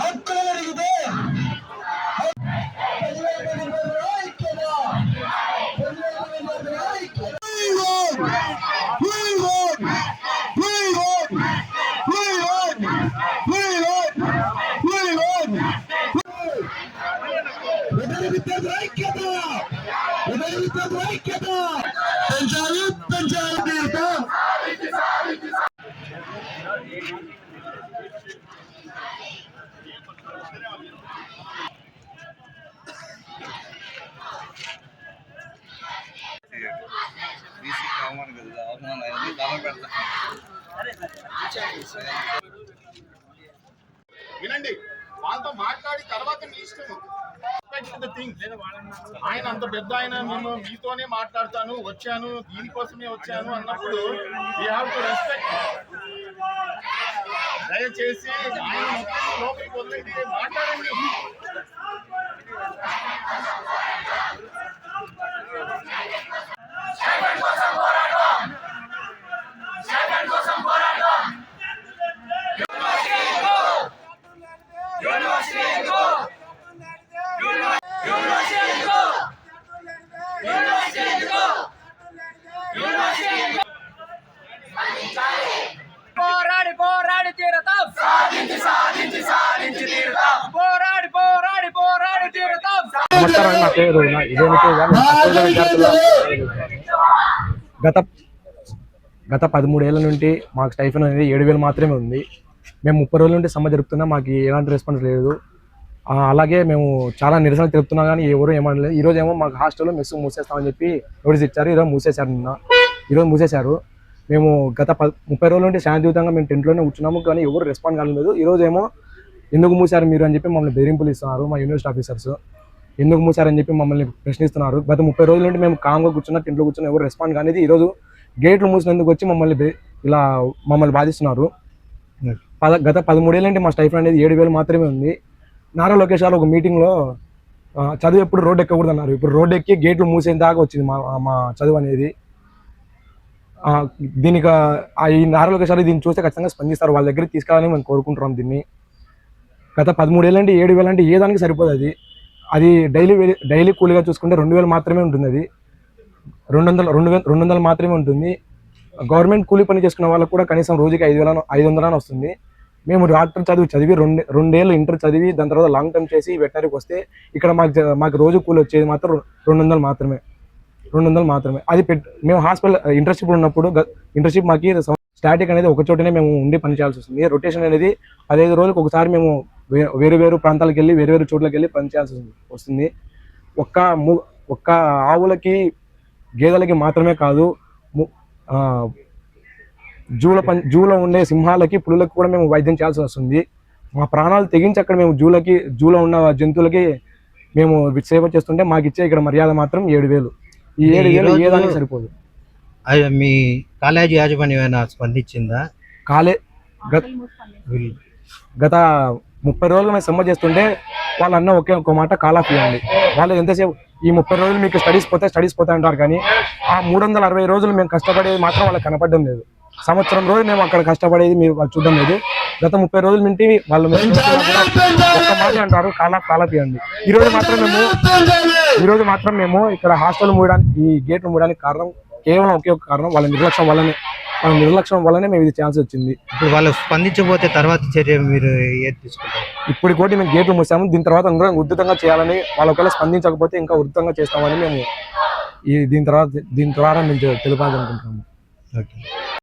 மக்கள் இருக்குது Get the అవమానం అయింది దండం పెడతా వినండి వాళ్ళతో మాట్లాడి తర్వాత మీ ఇష్టం ఆయన అంత పెద్ద ఆయన మేము మీతోనే మాట్లాడతాను వచ్చాను దీనికోసమే వచ్చాను అన్నప్పుడు వీ హావ్ టు రెస్పెక్ట్ దయచేసి ఆయన మొత్తం లోపలికి వదిలేది మాట్లాడండి. నమస్కారం నా పేరు ఇదేమిటి విద్యార్థులు గత గత పదమూడేళ్ళ నుండి మాకు స్టైఫన్ అనేది ఏడు వేలు మాత్రమే ఉంది. మేము ముప్పై రోజుల నుండి సమ్మె జరుపుతున్నా మాకు ఎలాంటి రెస్పాన్స్ లేదు. అలాగే మేము చాలా నిరసన తెలుపుతున్నా కానీ ఎవరు ఏమనలేదు. ఈరోజు ఏమో మాకు హాస్టల్లో మెస్ మూసేస్తామని చెప్పి నోటీస్ ఇచ్చారు ఈరోజు మూసేశారు నిన్న. ఈరోజు మూసేశారు. మేము గత ప ముప్పై రోజుల నుండి శాంతియుతంగా మేము టెంట్లోనే కూర్చున్నాము కానీ ఎవరు రెస్పాండ్ కాలేదు ఈరోజు ఏమో ఎందుకు మూసారు మీరు అని చెప్పి మమ్మల్ని బెదిరింపులు ఇస్తున్నారు మా యూనివర్సిటీ ఆఫీసర్స్. ఎందుకు మూసారని చెప్పి మమ్మల్ని ప్రశ్నిస్తున్నారు. గత ముప్పై రోజుల నుండి మేము కామ్గా కూర్చున్న టెంట్లో కూర్చున్న ఎవరు రెస్పాండ్ కానీ ఈరోజు గేట్లు మూసినందుకు వచ్చి మమ్మల్ని ఇలా మమ్మల్ని బాధిస్తున్నారు. పద గత పదమూడేళ్ళ నుండి మా స్టైఫ్ అనేది ఏడు వేలు మాత్రమే ఉంది. నారా లోకేష్ గారు ఒక మీటింగ్లో చదువు ఎప్పుడు రోడ్డు ఎక్కకూడదు అన్నారు ఇప్పుడు రోడ్డు ఎక్కి గేట్లు మూసేంత దాకా వచ్చింది మా మా చదువు అనేది. దీనికి ఈ నారా లోకేష్ గారు దీన్ని చూస్తే ఖచ్చితంగా స్పందిస్తారు. వాళ్ళ దగ్గరికి తీసుకెళ్ళాలని మేము కోరుకుంటున్నాం దీన్ని. గత పదమూడేళ్ళు అంటే ఏడు వేలు అంటే ఏ దానికి సరిపోదు అది. అది డైలీ డైలీ కూలీగా చూసుకుంటే రెండు వేలు మాత్రమే ఉంటుంది అది రెండు వందలు రెండు వేలు రెండు వందలు మాత్రమే ఉంటుంది. గవర్నమెంట్ కూలీ పని చేసుకున్న వాళ్ళకు కూడా కనీసం రోజుకి ఐదు వేల ఐదు వందలని వస్తుంది. మేము డాక్టర్ చదివి చదివి రెండు రెండేళ్ళు ఇంటర్ చదివి దాని తర్వాత లాంగ్ టర్మ్ చేసి వెటనరీకి వస్తే ఇక్కడ మాకు మాకు రోజు కూలి వచ్చేది మాత్రం రెండు వందలు మాత్రమే. రెండు వందలు మాత్రమే. అది పెట్ మేము హాస్పిటల్ ఇంటర్న్షిప్ ఉన్నప్పుడు ఇంటర్న్షిప్ మాకు స్టాటిక్ అనేది ఒక చోటనే మేము ఉండి పని చేయాల్సి వస్తుంది. రొటేషన్ అనేది పదహైదు రోజులకు ఒకసారి మేము వేరు వేరు ప్రాంతాలకు వెళ్ళి వేరు వేరు చోట్లకి వెళ్ళి పని చేయాల్సి వస్తుంది- వస్తుంది. ఒక్క ము ఒక్క ఆవులకి గేదెలకి మాత్రమే కాదు జూల పం జూలో ఉండే సింహాలకి పులులకు కూడా మేము వైద్యం చేయాల్సి వస్తుంది. మా ప్రాణాలు తెగించి అక్కడ మేము జూలకి జూలో ఉన్న జంతువులకి మేము సేవ చేస్తుంటే మాకు ఇచ్చే ఇక్కడ మర్యాద మాత్రం ఏడు వేలు. ఈ ఏడు వేలు ఏ దానికి సరిపోదు. అది మీ కాలేజీ యాజమాన్యం ఏమైనా స్పందించిందా? కాలే గత ముప్పై రోజులు మేము సమ్మ చేస్తుంటే వాళ్ళు అన్న ఒకే ఒక మాట కాల్ ఆఫ్ ఇవ్వండి. వాళ్ళు ఎంతసేపు ఈ ముప్పై రోజులు మీకు స్టడీస్ పోతే స్టడీస్ పోతే అంటారు కానీ ఆ మూడు వందల అరవై రోజులు మేము కష్టపడేది మాత్రం వాళ్ళకి కనపడడం లేదు. సంవత్సరం రోజు మేము అక్కడ కష్టపడేది మీరు వాళ్ళు చూడడం లేదు. గత ముప్పై రోజుల నుండి వాళ్ళు మాట అంటారు కాల్ ఆఫ్ కాల్ ఆఫ్ మాత్రం మేము ఈరోజు మాత్రం మేము ఇక్కడ హాస్టల్ మూయడానికి ఈ గేట్లు మూయడానికి కారణం కేవలం ఒకే ఒక కారణం వాళ్ళ నిర్లక్ష్యం వల్లనే వాళ్ళ నిర్లక్ష్యం వల్లనే మేము ఇది ఛాన్స్ వచ్చింది. ఇప్పుడు వాళ్ళు స్పందించబోతే తర్వాత చర్య మీరు ఏది తీసుకుంటారు? ఇప్పుడు కోటి మేము గేట్లు మూసాము. దీని తర్వాత ఇంకా ఉద్ధృతంగా చేయాలని వాళ్ళు ఒకవేళ స్పందించకపోతే ఇంకా ఉద్ధృతంగా చేస్తామని మేము ఈ దీని తర్వాత దీని ద్వారా మేము తెలపాలనుకుంటున్నాము. ఓకే.